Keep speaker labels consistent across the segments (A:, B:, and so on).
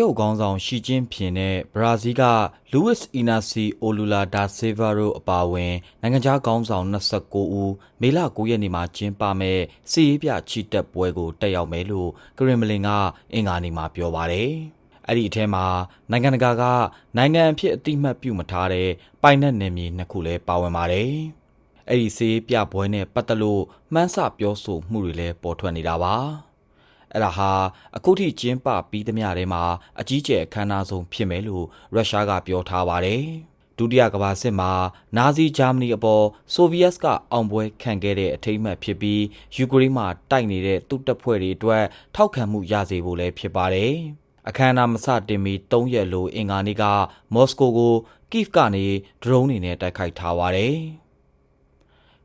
A: ရုတ်ခေါင်းဆောင်ရှီကျင်းဖျင်နဲ့ဘရာဇီးကလူးဝစ်အီနာစီအိုလူလာဒါဆေဗာတို့အပါအဝင်နိုင်ငံခြားခေါင်းဆောင်29ဦးမေလ9ရက်နေ့မှာကျင်းပမဲ့စီရေးပြချီတက်ပွဲကိုတက်ရောက်မယ်လို့ကရင်မလင်ကအင်္ဂါနေ့မှာပြောပါတယ်။အဲ့ဒီအထဲမှာနိုင်ငံတကာကနိုင်ငံအဖြစ်အတိမတ်ပြုမထားတဲ့ပိုင်နက်နယ်မြေနှစ်ခုလည်းပါဝင်ပါတယ်။အဲ့ဒီစီရေးပြပွဲနဲ့ပတ်သက်လို့မှန်းဆပြောဆိုမှုတွေလည်းပေါ်ထွက်နေတာပါ။ အဲ့ဒါဟာအခုထိကျင်းပပြီးသမျှထဲမှာအကြီးကျယ်အခမ်းအနားဆုံးဖြစ်မယ်လို့ရုရှားကပြောထားပါတယ်။ဒုတိယကမ္ဘာစစ်မှာနာဇီဂျာမနီအပေါ်ဆိုဗီယက်ကအောင်ပွဲခံခဲ့တဲ့အထိမ်းအမှတ်ဖြစ်ပြီးယူကရိန်းမှာတိုက်နေတဲ့သူ့တပ်ဖွဲ့တွေအတွက်ထောက်ခံမှုရစေဖို့လည်းဖြစ်ပါတယ်။အခမ်းအနားမစတင်မီ3ရက်လိုအင်္ဂါနေ့ကမော်စကိုကိုကိဗ်ကနေဒရုန်းတွေနဲ့တိုက်ခိုက်ထားပါတယ်။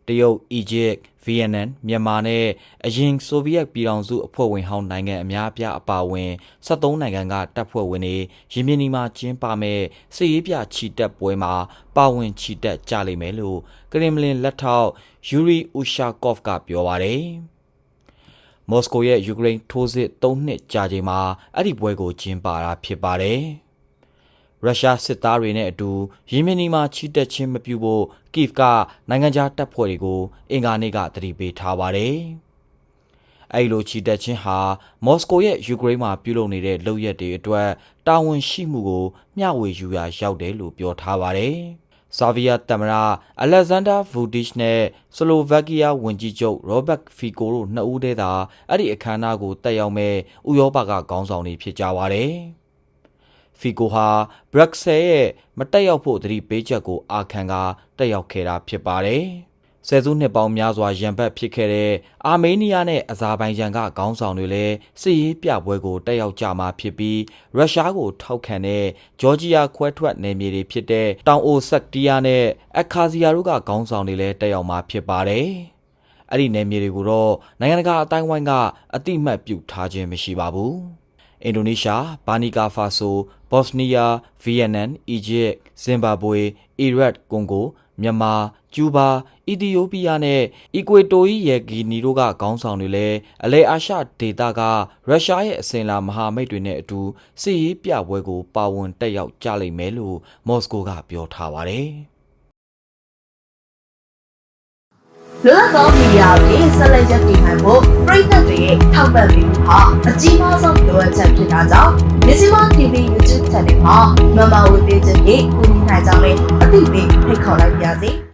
A: တရုတ်၊အီဂျစ်၊ဗီယက်နမ်၊မြန်မာနဲ့ အရင် ဆိုဗီယက်ပြည်ထောင်စု အဖွဲ့ဝင်ဟောင်းနိုင်ငံ အများအပြား အပါအဝင်73နိုင်ငံက တပ်ဖွဲ့ဝင်တွေ ရင်းမြစ်နီမှာ ကျင်းပမဲ့စစ်ရေးပြ ချီတက်ပွဲမှာ ပါဝင်ချီတက်ကြလိမ့်မယ်လို့ ကရင်မလင် လက်ထောက်ယူရီအူရှာကော့ဖ်ကပြောပါတယ်။မော်စကိုရဲ့ ယူကရိန်းထိုးစစ်3နှစ်ကြာချိန်မှာ အဲ့ဒီပွဲကို ကျင်းပတာ ဖြစ်ပါတယ်။ ရုရှားစစ်သားတွေနဲ့အတူယီမင်နီမှာချီတက်ခြင်းမပြုဖို့ကိဗ်ကနိုင်ငံခြားတပ်ဖွဲ့တွေကိုအင်္ဂါနေ့ကတတိပေးထားပါတယ်။အဲဒီလိုချီတက်ခြင်းဟာမော်စကိုရဲ့ယူကရိန်းမှာပြုလုပ်နေတဲ့လုပ်ရက်တွေအတွက်တာဝန်ရှိမှုကိုမျှဝေယူရာရောက်တယ်လို့ပြောထားပါတယ်။ဆာဗီယာသမ္မတအလက်ဇန်ဒါဗူဒစ်နဲ့ဆလိုဗက်ကီးယားဝန်ကြီးချုပ်ရောဘတ်ဖီကိုတို့နှစ်ဦးတည်းသာအဲ့ဒီအခမ်းအနားကိုတက်ရောက်မဲ့ဥရောပကခေါင်းဆောင်တွေဖြစ်ကြပါတယ်။ ဖီကိုဟာဘရက်ဆယ်ရဲ့မတက်ရောက်ဖို့သတိပေးချက်ကိုအာခံကတက်ရောက်ခဲ့တာဖြစ်ပါတယ်။ဆယ်စုနှစ်ပေါင်းများစွာရန်ဘက်ဖြစ်ခဲ့တဲ့အာမေးနီးယားနဲ့အဇာဘိုင်ဂျန်ကခေါင်းဆောင်တွေလည်းစစ်ရေးပြပွဲကိုတက်ရောက်ကြမှာဖြစ်ပြီးရုရှားကိုထောက်ခံတဲ့ဂျော်ဂျီယာခွဲထွက်နယ်မြေတွေဖြစ်တဲ့တောင်အိုဆက်တီးယားနဲ့အခါဇီယာတို့ကခေါင်းဆောင်တွေလည်းတက်ရောက်မှာဖြစ်ပါတယ်။အဲ့ဒီနယ်မြေတွေကိုတော့နိုင်ငံတကာအတိုင်းဝိုင်းကအတိမတ်ပြုထားခြင်းမရှိပါဘူး။ အင်ဒိုနီးရှား၊ဘာနီကာဖာဆို၊ဘော့စနီးယား၊ဗီယက်နမ်၊အီဂျစ်၊ဇင်ဘာဘွေ၊အီရတ်၊ကွန်ဂို၊မြန်မာ၊ကျူးဘား၊အီသီယိုးပီးယားနဲ့အီကွေတိုရီရဲ့ဂီနီတို့ကခေါင်းဆောင်တွေလည်းအလဲအာရှဒေသကရုရှားရဲ့အစင်လာမဟာမိတ်တွေနဲ့အတူစစ်ရေးပြပွဲကိုပါဝင်တက်ရောက်ကြလိမ့်မယ်လို့မော်စကိုကပြောထားပါတယ်။
B: လွတ်လပ်သောမီဒီယာတွေဆက်လက်ရပ်တည်နိုင်ဖို့ပြည်သက်တွေရဲ့ထောက်ပံ့ပေးမှု ဟာအကြီးမားဆုံးလိုအပ်ချက်ဖြစ်တာကြောင့် Missima TV YouTube Channel မှာမမဝေပေးခြင်းဖြင့်ကူညီနိုင်ကြမယ်အသိပေးဖိတ်ခေါ်လိုက်ပါရစေ။